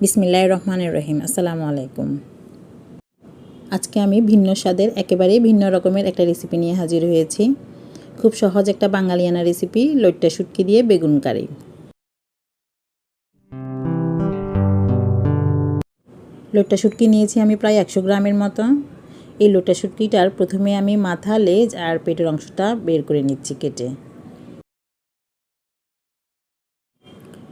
বিসমিল্লাহ রহমানের রহিম, আসসালামু আলাইকুম। আজকে আমি ভিন্ন স্বাদের, একেবারেই ভিন্ন রকমের একটা রেসিপি নিয়ে হাজির হয়েছি। খুব সহজ একটা বাঙালিয়ানা রেসিপি লইট্টা শুটকি দিয়ে বেগুন কারি। লোট্টা শুটকি নিয়েছি আমি প্রায় একশো গ্রামের মতো। এই লোট্টা শুটকিটার প্রথমে আমি মাথা, লেজ আর পেটের অংশটা বের করে নিচ্ছি কেটে।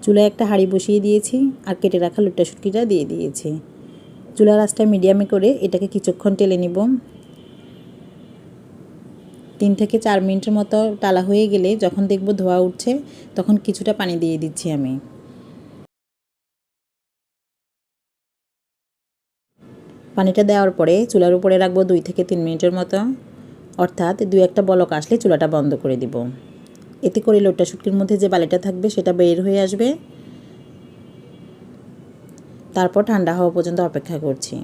চুলায় একটা হাঁড়ি বসিয়ে দিয়েছি আর কেটে রাখা লোট্টা শুটকিটা দিয়ে দিয়েছি। চুলার আঁচটা মিডিয়ামে করে এটাকে কিছুক্ষণ টেলে নিব। তিন থেকে চার মিনিটের মতো টালা হয়ে গেলে যখন দেখব ধোয়া উঠছে, তখন কিছুটা পানি দিয়ে দিচ্ছি আমি। পানিটা দেওয়ার পরে চুলার উপরে রাখব দুই থেকে তিন মিনিটের মতো। অর্থাৎ দুই একটা বলক আসলে চুলাটা বন্ধ করে দিব। এতে করে লোটা শুটকির মধ্যে যে বালিটা থাকবে সেটা বের হয়ে আসবে। তারপর ঠান্ডা হওয়া পর্যন্ত অপেক্ষা করছি।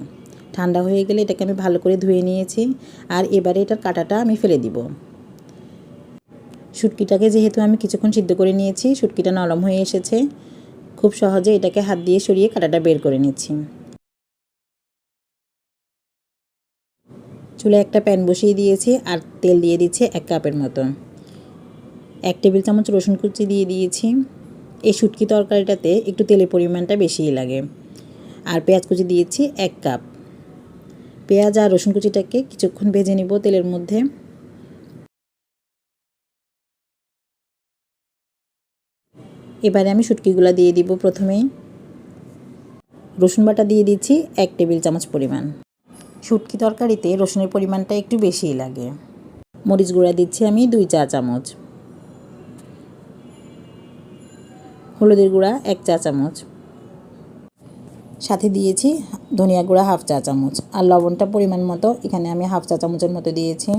ঠান্ডা হয়ে গেলে এটাকে আমি ভালো করে ধুয়ে নিয়েছি আর এবারে এটার কাটাটা আমি ফেলে দিব। শুটকিটাকে যেহেতু আমি কিছুক্ষণ সিদ্ধ করে নিয়েছি শুটকিটা নরম হয়ে এসেছে। খুব সহজে এটাকে হাত দিয়ে সরিয়ে কাটাটা বের করে নিচ্ছি। চুলে একটা প্যান বসিয়ে দিয়েছি আর তেল দিয়ে দিচ্ছি এক কাপের মতো। এক টেবিল চামচ রসুন কুচি দিয়ে দিয়েছি। এই শুটকি তরকারিটাতে একটু তেলের পরিমাণটা বেশিই লাগে। আর পেঁয়াজ কুচি দিয়েছি এক কাপ। পেঁয়াজ আর রসুন কুচিটাকে কিছুক্ষণ ভেজে নিব তেলের মধ্যে। এবারে আমি শুটকিগুলো দিয়ে দিব প্রথমেই। রসুন বাটা দিয়ে দিচ্ছি এক টেবিল চামচ পরিমাণ। শুটকি তরকারিতে রসুনের পরিমাণটা একটু বেশিই লাগে। মরিচ গুঁড়া দিচ্ছি আমি দুই চা চামচ। হলুদের গুঁড়া এক চা চামচ। সাথে দিয়েছি ধনিয়া গুঁড়া হাফ চা চামচ। আর লবণটা পরিমাণ মতো এখানে আমি হাফ চা চামচের মতো দিয়েছি।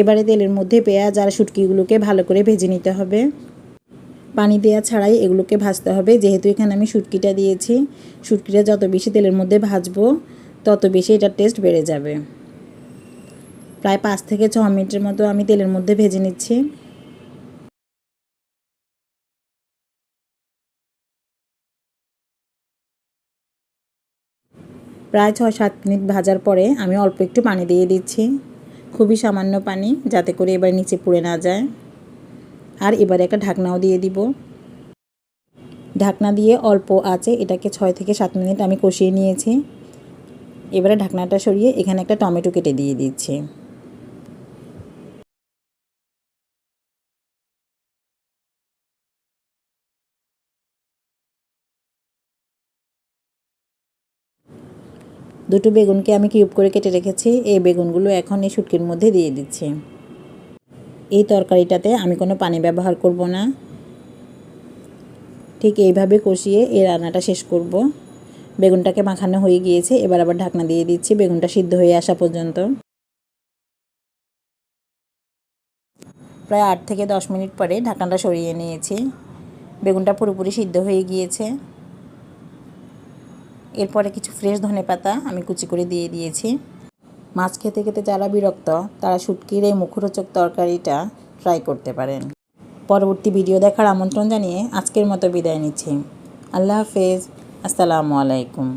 এবারে তেলের মধ্যে পেঁয়াজ আর শুটকিগুলোকে ভালো করে ভেজে নিতে হবে। পানি দেওয়া ছাড়াই এগুলোকে ভাজতে হবে। যেহেতু এখানে আমি শুটকিটা দিয়েছি, শুটকিটা যত বেশি তেলের মধ্যে ভাজবো, তত বেশি এটার টেস্ট বেড়ে যাবে। প্রায় পাঁচ থেকে ছ মিনিটের মতো আমি তেলের মধ্যে ভেজে নিচ্ছি। প্রায় ছয় সাত মিনিট ভাজার পরে আমি অল্প একটু পানি দিয়ে দিচ্ছি। খুবই সামান্য পানি, যাতে করে এবার নিচে পুড়ে না যায়। আর এবারে একটা ঢাকনাও দিয়ে দিব। ঢাকনা দিয়ে অল্প আছে এটাকে ছয় থেকে সাত মিনিট আমি কষিয়ে নিয়েছি। এবারে ঢাকনাটা সরিয়ে এখানে একটা টমেটো কেটে দিয়ে দিচ্ছি। দুটো বেগুনকে আমি কিউব করে কেটে রেখেছি। এই বেগুনগুলো এখন এই শুটকির মধ্যে দিয়ে দিচ্ছি। এই তরকারিটাতে আমি কোনো পানি ব্যবহার করব না। ঠিক এইভাবে কষিয়ে এই রান্নাটা শেষ করব। বেগুনটাকে মাখানো হয়ে গিয়েছে, এবার আবার ঢাকনা দিয়ে দিচ্ছি। বেগুনটা সিদ্ধ হয়ে আসা পর্যন্ত। প্রায় আট থেকে দশ মিনিট পরে ঢাকনাটা সরিয়ে নিয়েছি। বেগুনটা পুরোপুরি সিদ্ধ হয়ে গিয়েছে। এরপরে কিছু ফ্রেশ ধনে পাতা আমি কুচি করে দিয়ে দিয়েছি। মাছ খেতে খেতে যারা বিরক্ত, তারা শুটকির এই মুখরোচক তরকারিটা ট্রাই করতে পারেন। পরবর্তী ভিডিও দেখার আমন্ত্রণ জানিয়ে আজকের মতো বিদায় নিচ্ছি। আল্লাহ হাফেজ। আসসালামু আলাইকুম।